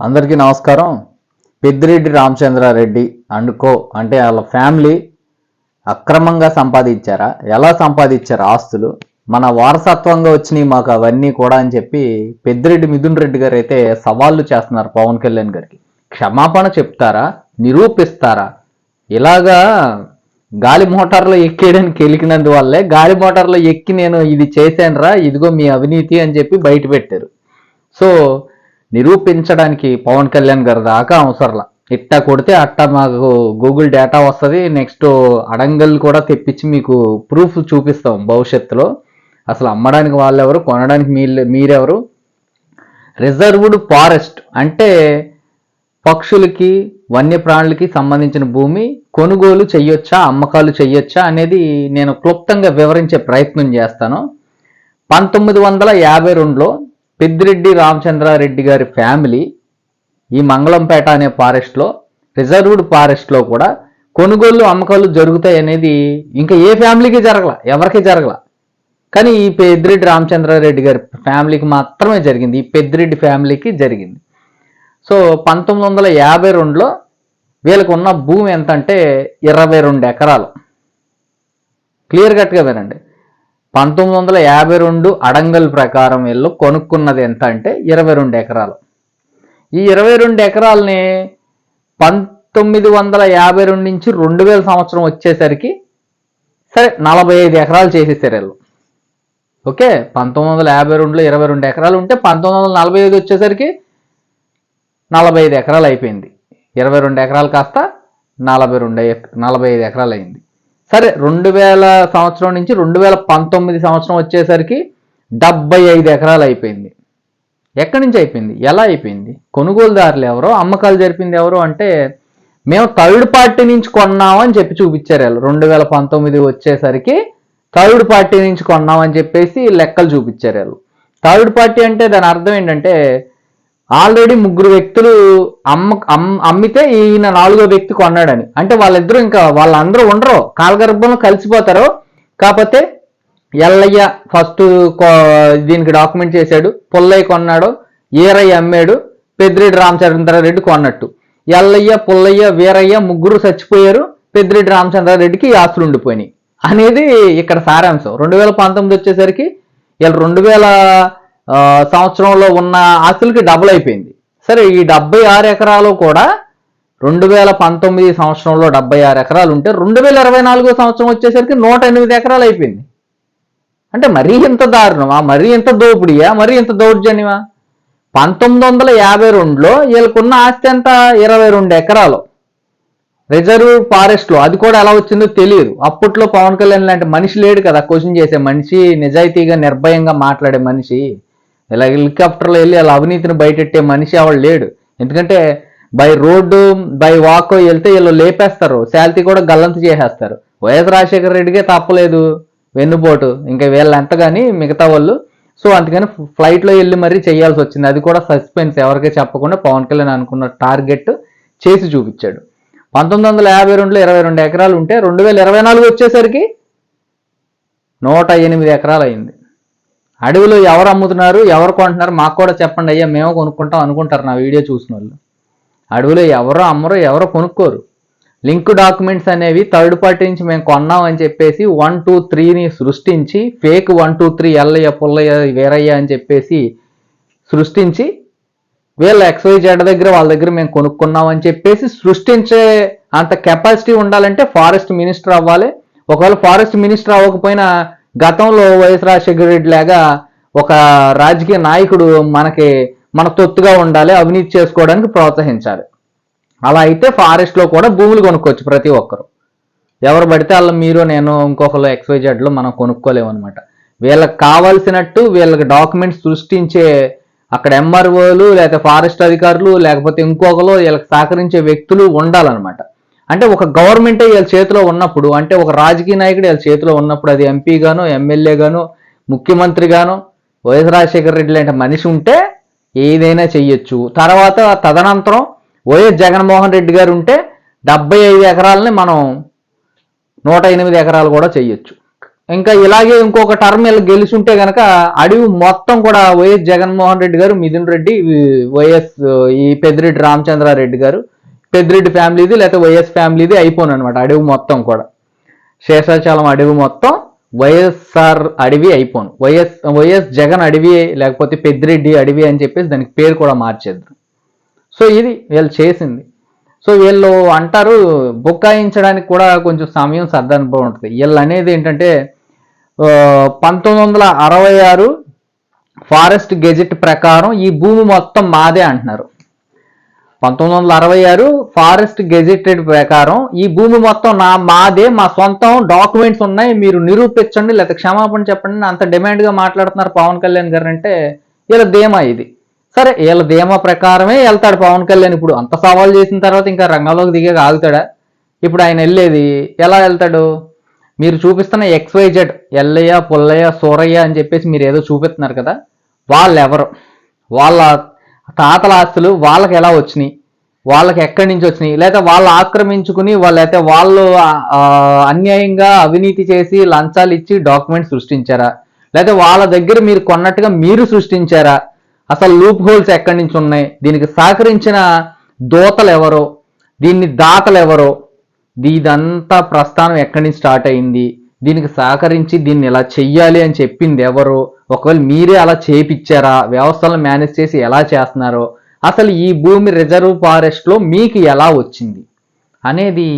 అందరికీ నమస్కారం. Peddireddy Ramachandra Reddy and co అంటే వాళ్ళ ఫ్యామిలీ అక్రమంగా సంపాదించారా? ఎలా సంపాదించారు ఆస్తులు? మన వారసత్వంగా వచ్చినాయి మాకు అవన్నీ కూడా అని చెప్పి పెద్దిరెడ్డి మిథున్ రెడ్డి గారు అయితే సవాళ్ళు చేస్తున్నారు పవన్ కళ్యాణ్ గారికి. క్షమాపణ చెప్తారా? నిరూపిస్తారా? ఇలాగా గాలి మోటార్లో ఎక్కేయడానికి ఎలికినందువల్లే గాలి మోటార్లో ఎక్కి నేను ఇది చేశానురా ఇదిగో మీ అవినీతి అని చెప్పి బయట పెట్టారు. సో నిరూపించడానికి పవన్ కళ్యాణ్ గారి దాకా అవసరంలా. ఇట్టా కొడితే అట్టా మాకు గూగుల్ డేటా వస్తుంది. నెక్స్ట్ అడంగల్ కూడా తెప్పించి మీకు ప్రూఫ్ చూపిస్తాం భవిష్యత్తులో. అసలు అమ్మడానికి వాళ్ళెవరు కొనడానికి మీ మీరెవరు? రిజర్వ్డ్ ఫారెస్ట్ అంటే పక్షులకి వన్యప్రాణులకి సంబంధించిన భూమి కొనుగోలు చెయ్యొచ్చా అమ్మకాలు చెయ్యొచ్చా అనేది నేను క్లుప్తంగా వివరించే ప్రయత్నం చేస్తాను. పంతొమ్మిది వందల యాభై రెండులో పెద్దిరెడ్డి రామచంద్రారెడ్డి గారి ఫ్యామిలీ ఈ మంగళంపేట అనే ఫారెస్ట్లో రిజర్వ్డ్ ఫారెస్ట్లో కూడా కొనుగోలు అమ్మకాలు జరుగుతాయి అనేది ఇంకా ఏ ఫ్యామిలీకి జరగల ఎవరికి జరగల. కానీ ఈ పెద్దిరెడ్డి రామచంద్రారెడ్డి గారి ఫ్యామిలీకి మాత్రమే జరిగింది ఈ పెద్దిరెడ్డి ఫ్యామిలీకి జరిగింది. సో పంతొమ్మిది వందల యాభై రెండులో వీళ్ళకు ఉన్న భూమి ఎంత అంటే ఇరవై రెండు ఎకరాలు. క్లియర్ కట్గా వినండి. పంతొమ్మిది వందల యాభై రెండు అడంగల్ ప్రకారం వీళ్ళు కొనుక్కున్నది ఎంత అంటే ఇరవై రెండు ఎకరాలు. ఈ ఇరవై రెండు ఎకరాలని పంతొమ్మిది వందల యాభై రెండు నుంచి రెండు వేల సంవత్సరం వచ్చేసరికి సరే నలభై ఐదు ఎకరాలు చేసేసారు వీళ్ళు. ఓకే? పంతొమ్మిది వందల యాభై రెండులో ఇరవై రెండు ఎకరాలు ఉంటే పంతొమ్మిది వందల నలభై ఐదు వచ్చేసరికి నలభై ఐదు ఎకరాలు అయిపోయింది. ఇరవై రెండు ఎకరాలు కాస్త నలభై రెండు నలభై ఐదు ఎకరాలు అయింది. సరే రెండు వేల సంవత్సరం నుంచి రెండు వేల పంతొమ్మిది సంవత్సరం వచ్చేసరికి డెబ్బై ఐదు ఎకరాలు అయిపోయింది. ఎక్కడి నుంచి అయిపోయింది? ఎలా అయిపోయింది? కొనుగోలుదారులు ఎవరో? అమ్మకాలు జరిపింది ఎవరు? అంటే మేము థర్డ్ పార్టీ నుంచి కొన్నామని చెప్పి చూపించారు వాళ్ళు. రెండు వేల పంతొమ్మిది వచ్చేసరికి థర్డ్ పార్టీ నుంచి కొన్నామని చెప్పేసి లెక్కలు చూపించారు వాళ్ళు. థర్డ్ పార్టీ అంటే దాని అర్థం ఏంటంటే ఆల్రెడీ ముగ్గురు వ్యక్తులు అమ్మ అమ్మితే ఈయన నాలుగో వ్యక్తి కొన్నాడని. అంటే వాళ్ళిద్దరూ ఇంకా వాళ్ళందరూ ఉండరు. కాలగర్భంలో కలిసిపోతారు. కాకపోతే ఎల్లయ్య ఫస్ట్ దీనికి డాక్యుమెంట్ చేశాడు. పుల్లయ్య కొన్నాడు. ఈరయ్య అమ్మాడు. పెద్దిరెడ్డి రామచంద్రారెడ్డి కొన్నట్టు. ఎల్లయ్య పుల్లయ్య వీరయ్య ముగ్గురు చచ్చిపోయారు. పెద్దిరెడ్డి రామచంద్రారెడ్డికి ఈ ఆస్తులు ఉండిపోయినాయి. అనేది ఇక్కడ సారాంశం. రెండు వేల పంతొమ్మిది వచ్చేసరికి వీళ్ళు రెండు వేల సంవత్సరంలో ఉన్న ఆస్తులకి డబుల్ అయిపోయింది. సరే ఈ డెబ్బై ఆరు ఎకరాలు కూడా రెండు వేల పంతొమ్మిది సంవత్సరంలో డెబ్బై ఆరు ఎకరాలు ఉంటే రెండు వేల ఇరవై నాలుగో సంవత్సరం వచ్చేసరికి నూట ఎనిమిది ఎకరాలు అయిపోయింది. అంటే మరీ ఇంత దారుణమా? మరీ ఇంత దోపిడియా? మరీ ఇంత దౌర్జన్యమా? పంతొమ్మిది వందల యాభై రెండులో వీళ్ళకున్న ఆస్తి ఎంత? ఇరవై రెండు ఎకరాలు. రిజర్వ్ ఫారెస్ట్లో అది కూడా ఎలా వచ్చిందో తెలియదు. అప్పట్లో పవన్ కళ్యాణ్ లాంటి మనిషి లేడు కదా క్వశ్చన్ చేసే మనిషి నిజాయితీగా నిర్భయంగా మాట్లాడే మనిషి. ఇలా హెలికాప్టర్లో వెళ్ళి అలా అవినీతిని బయటెట్టే మనిషి వాళ్ళు లేడు. ఎందుకంటే బై రోడ్డు బై వాక్ వెళ్తే వీళ్ళు లేపేస్తారు. శాలరీ కూడా గల్లంత చేసేస్తారు. వైఎస్ రాజశేఖర రెడ్డికే తప్పలేదు వెన్నుపోటు. ఇంకా వీళ్ళు ఎంత కానీ మిగతా వాళ్ళు. సో అందుకని ఫ్లైట్లో వెళ్ళి మరీ చేయాల్సి వచ్చింది. అది కూడా సస్పెన్స్ ఎవరికీ చెప్పకుండా పవన్ కళ్యాణ్ అనుకున్న టార్గెట్ చేసి చూపించాడు. పంతొమ్మిది వందల యాభై రెండులో ఇరవై రెండు ఎకరాలు ఉంటే రెండు వేల ఇరవై నాలుగు వచ్చేసరికి నూట ఎనిమిది ఎకరాలు అయింది. అడవిలో ఎవరు అమ్ముతున్నారు ఎవరు కొంటున్నారు మాకు కూడా చెప్పండి అయ్యా మేము కొనుక్కుంటాం అనుకుంటారు నా వీడియో చూసిన వాళ్ళు. అడవిలో ఎవరో అమ్మరో ఎవరో కొనుక్కోరు. లింక్ డాక్యుమెంట్స్ అనేవి థర్డ్ పార్టీ నుంచి మేము కొన్నాం అని చెప్పేసి వన్ టూ త్రీని సృష్టించి fake one two three Ellaiah Pullaiah Veeraiah అని చెప్పేసి సృష్టించి వీళ్ళ ఎక్స్వై జెడ్ దగ్గర వాళ్ళ దగ్గర మేము కొనుక్కున్నాం అని చెప్పేసి సృష్టించే అంత కెపాసిటీ ఉండాలంటే ఫారెస్ట్ మినిస్టర్ అవ్వాలి. ఒకవేళ ఫారెస్ట్ మినిస్టర్ అవ్వకపోయినా గతంలో వైఎస్ రాజశేఖర రెడ్డి లాగా ఒక రాజకీయ నాయకుడు మనకి మన తొత్తుగా ఉండాలి అవినీతి చేసుకోవడానికి ప్రోత్సహించాలి. అలా అయితే ఫారెస్ట్లో కూడా భూములు కొనుక్కోవచ్చు ప్రతి ఒక్కరు. ఎవరు పడితే వాళ్ళు మీరు నేను ఇంకొకరు ఎక్స్వైజెడ్లో మనం కొనుక్కోలేము అనమాట వీళ్ళకి కావాల్సినట్టు వీళ్ళకి డాక్యుమెంట్స్ సృష్టించే అక్కడ ఎంఆర్ఓలు లేకపోతే ఫారెస్ట్ అధికారులు లేకపోతే ఇంకొకరు వీళ్ళకి సహకరించే వ్యక్తులు ఉండాలన్నమాట. అంటే ఒక గవర్నమెంటే వీళ్ళ చేతిలో ఉన్నప్పుడు అంటే ఒక రాజకీయ నాయకుడు వీళ్ళ చేతిలో ఉన్నప్పుడు అది ఎంపీగాను ఎమ్మెల్యేగాను ఎమ్మెల్యే వైఎస్ రాజశేఖర రెడ్డి లాంటి మనిషి ఉంటే ఏదైనా చెయ్యొచ్చు. తర్వాత తదనంతరం వైఎస్ జగన్మోహన్ రెడ్డి గారు ఉంటే డెబ్బై ఐదు ఎకరాలని మనం నూట ఎనిమిది ఎకరాలు కూడా చెయ్యొచ్చు. ఇంకా ఇలాగే ఇంకొక టర్మ్ గెలిచి గెలుచుంటే కనుక అడవి మొత్తం కూడా వైఎస్ జగన్మోహన్ రెడ్డి గారు మిథున్ రెడ్డి వైఎస్ ఈ పెద్దిరెడ్డి రామచంద్రారెడ్డి గారు పెద్దిరెడ్డి ఫ్యామిలీది లేకపోతే వైఎస్ ఫ్యామిలీది అయిపోను అనమాట అడవి మొత్తం కూడా. శేషాచలం అడవి మొత్తం వైఎస్ఆర్ అడవి అయిపోను. వైఎస్ వైఎస్ జగన్ అడవి లేకపోతే పెద్దిరెడ్డి అడవి అని చెప్పేసి దానికి పేరు కూడా మార్చేద్దాం. సో ఇది వీళ్ళు చేసింది. సో వీళ్ళు అంటారు బుక్కాయించడానికి కూడా కొంచెం సమయం సర్దనుభవం ఉంటుంది. వీళ్ళు అనేది ఏంటంటే పంతొమ్మిది వందల అరవై ఆరు ఫారెస్ట్ గెజెట్ ప్రకారం ఈ భూమి మొత్తం మాదే అంటున్నారు. పంతొమ్మిది వందల అరవై ఆరు ఫారెస్ట్ గెజెటెడ్ ప్రకారం ఈ భూమి మొత్తం నా మాదే మా సొంతం డాక్యుమెంట్స్ ఉన్నాయి మీరు నిరూపించండి లేకపోతే క్షమాపణ చెప్పండి అంత డిమాండ్గా మాట్లాడుతున్నారు పవన్ కళ్యాణ్ గారు అంటే వీళ్ళ ధీమా ఇది. సరే వీళ్ళ ధీమా ప్రకారమే వెళ్తాడు పవన్ కళ్యాణ్. ఇప్పుడు అంత సవాల్ చేసిన తర్వాత ఇంకా రంగంలోకి దిగాక ఆగుతాడా? ఇప్పుడు ఆయన వెళ్ళేది ఎలా వెళ్తాడు? మీరు చూపిస్తున్న ఎక్స్వైజెడ్ ఎల్లయ్య పుల్లయ్య సూరయ్య అని చెప్పేసి మీరు ఏదో చూపిస్తున్నారు కదా వాళ్ళెవరు? వాళ్ళ తాతల ఆస్తులు వాళ్ళకి ఎలా వచ్చినాయి? వాళ్ళకి ఎక్కడి నుంచి వచ్చినాయి? లేదా వాళ్ళు ఆక్రమించుకుని వాళ్ళు అయితే వాళ్ళు అన్యాయంగా అవినీతి చేసి లంచాలు ఇచ్చి డాక్యుమెంట్ సృష్టించారా? లేదా వాళ్ళ దగ్గర మీరు కొన్నట్టుగా మీరు సృష్టించారా? అసలు లూప్ హోల్స్ ఎక్కడి నుంచి ఉన్నాయి? దీనికి సహకరించిన దోతలు ఎవరో? దీన్ని దాతలు ఎవరో? ఇదంతా ప్రస్థానం ఎక్కడి నుంచి స్టార్ట్ అయింది? దీనికి సహకరించి దీన్ని ఇలా చెయ్యాలి అని చెప్పింది ఎవరు? ఒకవేళ మీరే అలా చేపిచ్చారా? వ్యవస్థలను మేనేజ్ చేసి ఎలా చేస్తున్నారో? అసలు ఈ భూమి రిజర్వ్ ఫారెస్ట్లో మీకు ఎలా వచ్చింది? అనేది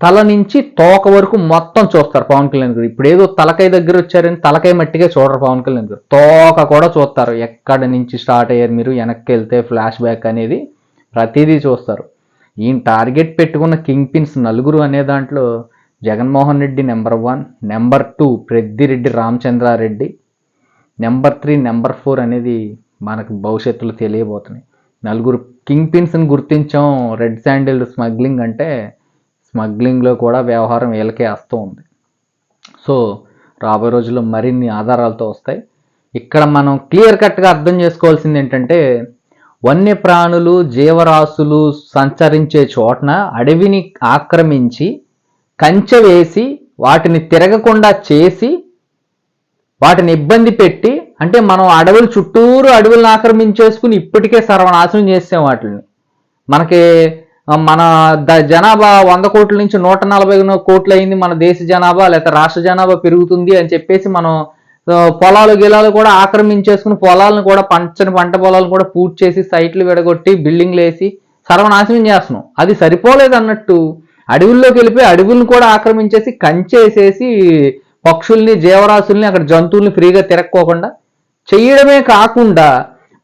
తల నుంచి తోక వరకు మొత్తం చూస్తారు పవన్ కళ్యాణ్ గారు. ఇప్పుడు ఏదో తలకాయ దగ్గర వచ్చారని తలకాయ మట్టిగా చూడరు పవన్ కళ్యాణ్ గారు. తోక కూడా చూస్తారు. ఎక్కడి నుంచి స్టార్ట్ అయ్యారు మీరు? వెనక్కి వెళ్తే ఫ్లాష్ బ్యాక్ అనేది ప్రతిదీ చూస్తారు. ఈయన టార్గెట్ పెట్టుకున్న కింగ్ పిన్స్ నలుగురు అనే దాంట్లో Jaganmohan Reddy number one number two Peddireddy Ramachandra Reddy number three number four అనేది మనకు భవిష్యత్తులో తెలియబోతున్నాయి. నలుగురు కింగ్ పిన్స్ని గుర్తించాం రెడ్ శాండిల్ స్మగ్లింగ్ అంటే స్మగ్లింగ్లో కూడా వ్యవహారం వీళ్ళకే వస్తూ ఉంది. సో రాబోయే రోజుల్లో మరిన్ని ఆధారాలతో వస్తాయి. ఇక్కడ మనం క్లియర్ కట్గా అర్థం చేసుకోవాల్సింది ఏంటంటే వన్యప్రాణులు జీవరాశులు సంచరించే చోటన అడవిని ఆక్రమించి కంచె వేసి వాటిని తిరగకుండా చేసి వాటిని ఇబ్బంది పెట్టి అంటే మనం అడవులు చుట్టూరు అడవులను ఆక్రమించేసుకుని ఇప్పటికే సర్వనాశనం చేసాం వాటిని. మనకి మన ద- జనాభా వంద కోట్ల నుంచి నూట నలభై కోట్లు అయింది మన దేశ జనాభా లేకపోతే రాష్ట్ర జనాభా పెరుగుతుంది అని చెప్పేసి మనం పొలాలు గిలాలు కూడా ఆక్రమించేసుకుని పొలాలను కూడా పంచని పంట పొలాలను కూడా పూర్తి చేసి సైట్లు విడగొట్టి బిల్డింగ్లు వేసి సర్వనాశనం చేస్తున్నాం. అది సరిపోలేదు అన్నట్టు అడవుల్లోకి వెళ్ళిపోయి అడవులను కూడా ఆక్రమించేసి కంచేసేసి పక్షుల్ని జీవరాశుల్ని అక్కడ జంతువుల్ని ఫ్రీగా తిరక్కోకుండా చేయడమే కాకుండా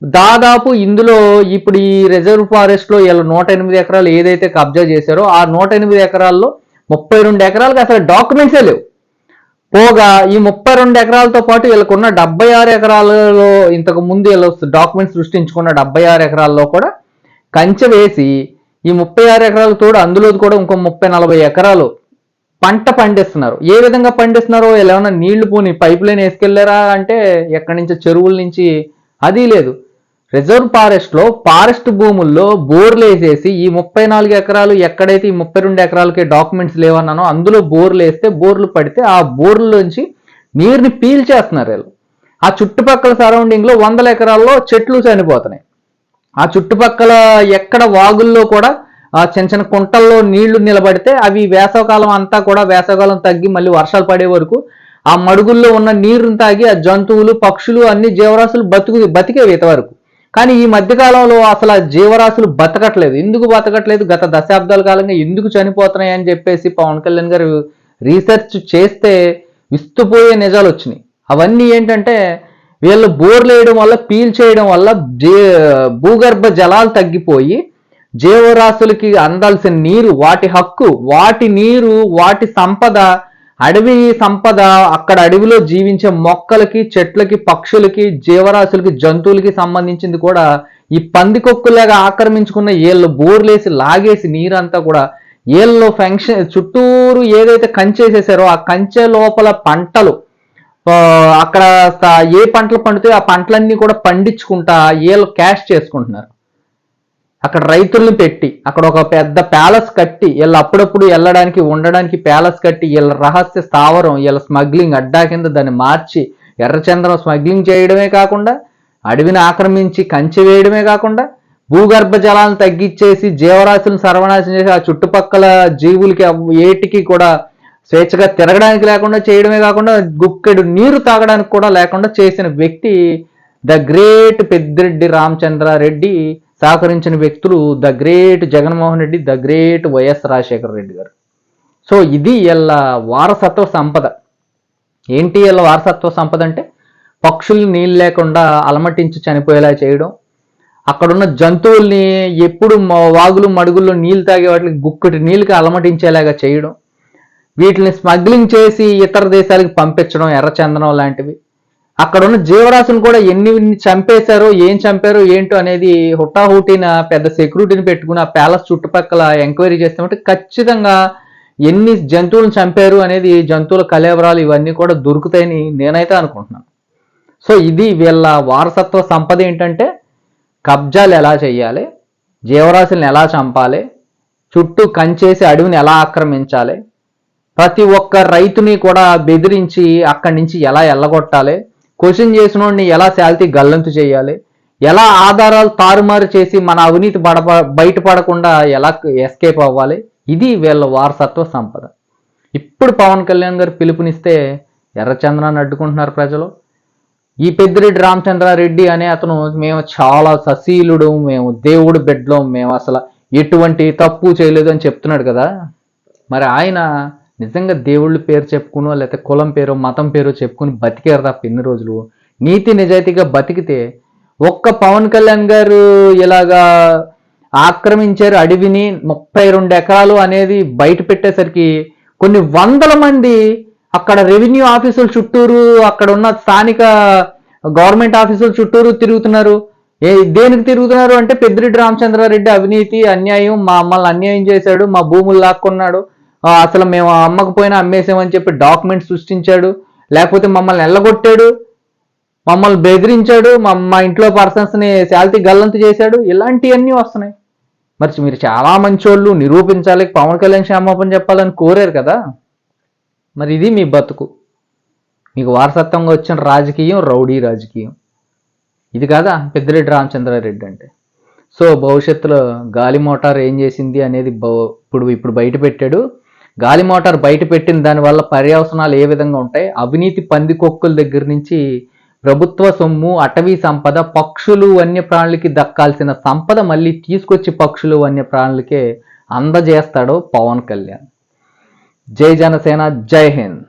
దాదాపు ఇందులో ఇప్పుడు ఈ రిజర్వ్ ఫారెస్ట్లో వీళ్ళు నూట ఎనిమిది ఎకరాలు ఏదైతే కబ్జా చేశారో ఆ నూట ఎనిమిది ఎకరాల్లో ముప్పై రెండు ఎకరాలకు అసలు డాక్యుమెంట్సే లేవు. పోగా ఈ ముప్పై రెండు ఎకరాలతో పాటు వీళ్ళకున్న డెబ్బై ఆరు ఎకరాలలో ఇంతకు ముందు వీళ్ళు డాక్యుమెంట్స్ సృష్టించుకున్న డెబ్బై ఆరు ఎకరాల్లో కూడా కంచె వేసి ఈ ముప్పై ఆరు ఎకరాలు తోడు అందులో కూడా ఇంకో ముప్పై నలభై ఎకరాలు పంట పండిస్తున్నారు. ఏ విధంగా పండిస్తున్నారో ఎలా ఏమైనా నీళ్ళు పోని పైప్ లైన్ వేసుకెళ్ళారా అంటే ఎక్కడి నుంచి? చెరువుల నుంచి అది లేదు. రిజర్వ్ ఫారెస్ట్లో ఫారెస్ట్ భూముల్లో బోర్లు వేసేసి ఈ ముప్పై నాలుగు ఎకరాలు ఎక్కడైతే ఈ ముప్పై రెండు ఎకరాలకి డాక్యుమెంట్స్ లేవన్నానో అందులో బోర్లు వేస్తే బోర్లు పడితే ఆ బోర్లలోంచి నీరుని పీల్చేస్తున్నారు వీళ్ళు. ఆ చుట్టుపక్కల సరౌండింగ్లో వందల ఎకరాల్లో చెట్లు చనిపోతున్నాయి. ఆ చుట్టుపక్కల ఎక్కడ వాగుల్లో కూడా ఆ చిన్న చిన్న కుంటల్లో నీళ్ళు నిలబడితే అవి వేసవకాలం అంతా కూడా వేసవకాలం తగ్గి మళ్ళీ వర్షాలు పడే వరకు ఆ మడుగుల్లో ఉన్న నీరుని తాగి ఆ జంతువులు పక్షులు అన్ని జీవరాశులు బతుకు బతికేవి ఇంతవరకు. కానీ ఈ మధ్యకాలంలో అసలు ఆ జీవరాశులు బతకట్లేదు. ఎందుకు బతకట్లేదు? గత దశాబ్దాల కాలంగా ఎందుకు చనిపోతున్నాయి అని చెప్పేసి పవన్ కళ్యాణ్ గారు రీసెర్చ్ చేస్తే విస్తుపోయే నిజాలు వచ్చినాయి. అవన్నీ ఏంటంటే వీళ్ళు బోర్లు వేయడం వల్ల పీల్చేయడం వల్ల జే భూగర్భ జలాలు తగ్గిపోయి జీవరాశులకి అందాల్సిన నీరు వాటి హక్కు వాటి నీరు వాటి సంపద అడవి సంపద అక్కడ అడవిలో జీవించే మొక్కలకి చెట్లకి పక్షులకి జీవరాశులకి జంతువులకి సంబంధించింది కూడా ఈ పందికొక్కులాగా ఆక్రమించుకున్న ఏళ్ళు బోర్లేసి లాగేసి నీరంతా కూడా ఏళ్ళలో ఫంక్షన్ చుట్టూరు ఏదైతే కంచేసేసారో ఆ కంచె లోపల పంటలు అక్కడ ఏ పంటలు పండుతాయో ఆ పంటలన్నీ కూడా పండించుకుంటా ఏళ్ళు క్యాష్ చేసుకుంటున్నారు. అక్కడ రైతుల్ని పెట్టి అక్కడ ఒక పెద్ద ప్యాలెస్ కట్టి వీళ్ళు అప్పుడప్పుడు వెళ్ళడానికి ఉండడానికి ప్యాలెస్ కట్టి వీళ్ళ రహస్య స్థావరం వీళ్ళ స్మగ్లింగ్ అడ్డా కింద దాన్ని మార్చి ఎర్రచంద్రం స్మగ్లింగ్ చేయడమే కాకుండా అడవిని ఆక్రమించి కంచె వేయడమే కాకుండా భూగర్భ జలాలను తగ్గించేసి జీవరాశులను సర్వనాశనం చేసి ఆ చుట్టుపక్కల జీవులకి ఏటికి కూడా స్వేచ్ఛగా తిరగడానికి లేకుండా చేయడమే కాకుండా గుక్కెడు నీరు తాగడానికి కూడా లేకుండా చేసిన వ్యక్తి ద గ్రేట్ పెద్దిరెడ్డి రామచంద్రారెడ్డి సహకరించిన వ్యక్తులు the great Jaganmohan Reddy the great YS Rajasekhara Reddy గారు. సో ఇది వీళ్ళ వారసత్వ సంపద. ఏంటి వీళ్ళ వారసత్వ సంపద అంటే? పక్షులు నీళ్ళు లేకుండా అలమటించి చనిపోయేలా చేయడం. అక్కడున్న జంతువుల్ని ఎప్పుడు వాగులు మడుగుల్లో నీళ్ళు తాగే వాటికి గుక్కటి నీళ్ళకి అలమటించేలాగా చేయడం. వీటిని స్మగ్లింగ్ చేసి ఇతర దేశాలకు పంపించడం ఎర్రచందనం లాంటివి. అక్కడ ఉన్న జీవరాశులను కూడా ఎన్ని చంపేశారో ఏం చంపారో ఏంటో అనేది హుటాహుటిన పెద్ద సెక్యూరిటీని పెట్టుకుని ఆ ప్యాలెస్ చుట్టుపక్కల ఎంక్వైరీ చేస్తామంటే ఖచ్చితంగా ఎన్ని జంతువులను చంపారు అనేది జంతువుల కలేవరాలు ఇవన్నీ కూడా దొరుకుతాయని నేనైతే అనుకుంటున్నాను. సో ఇది వీళ్ళ వారసత్వ సంపద ఏంటంటే కబ్జాలు ఎలా చేయాలి జీవరాశులను ఎలా చంపాలి చుట్టూ కంచేసి అడవిని ఎలా ఆక్రమించాలి ప్రతి ఒక్క రైతుని కూడా బెదిరించి అక్కడి నుంచి ఎలా ఎల్లగొట్టాలి? క్వశ్చన్ చేసిన ఎలా శాలిటీ గల్లంతు చేయాలి? ఎలా ఆధారాలు తారుమారు చేసి మన అవినీతి బడ బయటపడకుండా ఎలా ఎస్కేప్ అవ్వాలి? ఇది వీళ్ళ వారసత్వ సంపద. ఇప్పుడు పవన్ కళ్యాణ్ గారు పిలుపునిస్తే ఎర్రచంద్రాన్ని అడ్డుకుంటున్నారు ప్రజలు. ఈ పెద్దిరెడ్డి రామచంద్రారెడ్డి అనే అతను మేము చాలా సశీలుడు మేము దేవుడు బిడ్డలో మేము అసలు ఎటువంటి తప్పు చేయలేదు అని చెప్తున్నాడు కదా. మరి ఆయన నిజంగా దేవుళ్ళ పేరు చెప్పుకునో లేకపోతే కులం పేరు మతం పేరు చెప్పుకుని బతికారు తప్ప ఎన్ని రోజులు. నీతి నిజాయితీగా బతికితే ఒక్క పవన్ కళ్యాణ్ గారు ఇలాగా ఆక్రమించారు అడవిని ముప్పై రెండు ఎకరాలు అనేది బయట పెట్టేసరికి కొన్ని వందల మంది అక్కడ రెవెన్యూ ఆఫీసుల చుట్టూరు అక్కడ ఉన్న స్థానిక గవర్నమెంట్ ఆఫీసుల చుట్టూరు తిరుగుతున్నారు. ఏ దేనికి తిరుగుతున్నారు అంటే పెద్దిరెడ్డి రామచంద్రారెడ్డి అవినీతి అన్యాయం మా మమ్మల్ని అన్యాయం చేశాడు మా భూములు లాక్కున్నాడు. అసలు మేము అమ్మకపోయినా అమ్మేసామని చెప్పి డాక్యుమెంట్ సృష్టించాడు. లేకపోతే మమ్మల్ని ఎల్లగొట్టాడు. మమ్మల్ని బెదిరించాడు. మా ఇంట్లో పర్సన్స్ని శాలిటీ గల్లంతు చేశాడు. ఇలాంటివన్నీ వస్తున్నాయి. మరి మీరు చాలా మంచోళ్ళు. నిరూపించాలి. పవన్ కళ్యాణ్ క్షమాపణ చెప్పాలని కోరారు కదా. మరి ఇది మీ బతుకు. మీకు వారసత్వంగా వచ్చిన రాజకీయం రౌడీ రాజకీయం. ఇది కాదా? పెద్దిరెడ్డి రామచంద్రారెడ్డి అంటే. సో భవిష్యత్తులో గాలి మోటార్ ఏం చేసింది అనేది ఇప్పుడు ఇప్పుడు బయట పెట్టాడు. గాలి మోటార్ బయట పెట్టిన దానివల్ల పర్యవసనాలు ఏ విధంగా ఉంటాయి? అవినీతి పందికొక్కుల దగ్గర నుంచి ప్రభుత్వ సొమ్ము అటవీ సంపద పక్షులు వన్యప్రాణులకి దక్కాల్సిన సంపద మళ్ళీ తీసుకొచ్చి పక్షులు వన్యప్రాణులకే అందజేస్తాడు పవన్ కళ్యాణ్. జై జనసేన జై హింద్.